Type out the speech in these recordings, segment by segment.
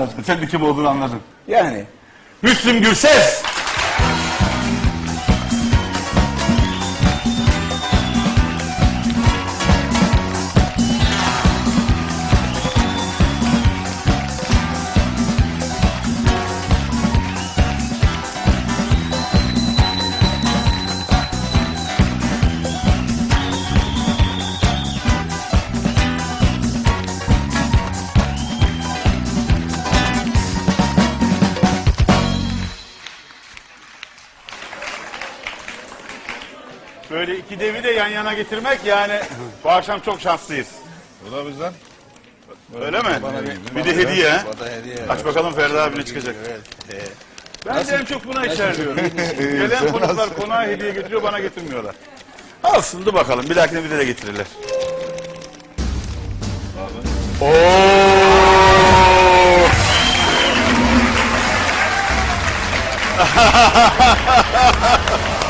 anladım. Sen de kim olduğunu anladın. Yani. Müslüm Gürses. Böyle iki devi de yan yana getirmek yani bu akşam çok şanslıyız. Bu da bizden. Öyle mi? Bana Bir de hediye. hediye. Aç bakalım Ferdi abi ne çıkacak. Evet. Ben de en çok buna içerliyorum. Gelen konuklar konağa hediye getiriyor bana getirmiyorlar. Alsın dur bakalım bir dahakine bir de getirirler. Oo!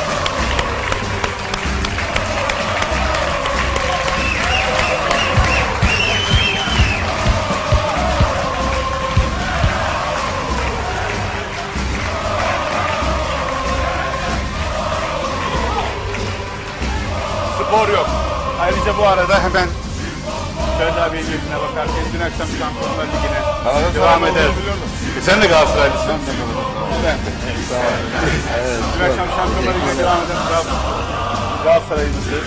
Spor yok. Ayrıca bu arada hemen Ferdi abi hediyesine bakarken dün akşam Şampiyonlar Ligi'ne devam eder. E sen de Galatasaraylısın. Ben de. Dün akşam Şampiyonlar Ligi'ne devam eden Trabzon. Galatasaray'ımızı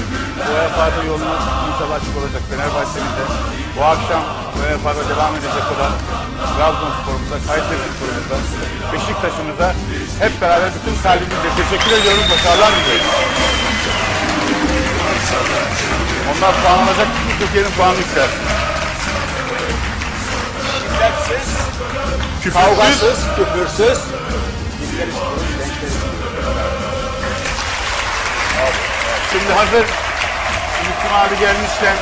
UEFA'da yoluna inşallah açık olacak Fenerbahçe'nin de. Bu akşam UEFA'da devam edecek olan Trabzonspor'umuza, Kayseri Spor'umuza, Beşiktaş'ımıza hep beraber bütün kalbimizle teşekkür ediyoruz. Başarılar diliyoruz. Onlar puan alacak ki Türkiye'nin puanını ister. Şiddetsiz, Küfürsüz, kavgasız, küfürsüz. Şimdi hazır Müslüm abi gelmişken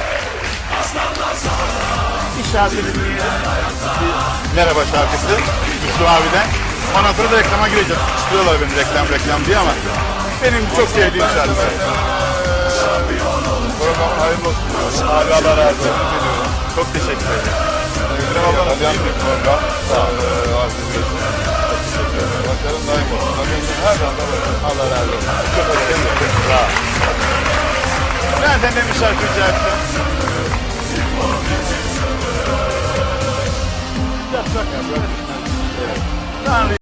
bir şarkı dinleyelim. Merhaba şarkısı Müslüm abiden. Ondan sonra da reklama gireceğiz. İstiyorlar beni reklam reklam diye ama benim çok sevdiğim şarkı. Program hayırlı olsun. Abi Allah razı olsun. Çok teşekkür ederim. Ekrem abla Alyan bir program. Sağ ol. Ee, arz ediyorsun. Başarın daim olsun. Her başarın. Allah razı olsun. Çok teşekkür ederim. Senden bir şarkı rica ettim. Yapsak ya. Tanrı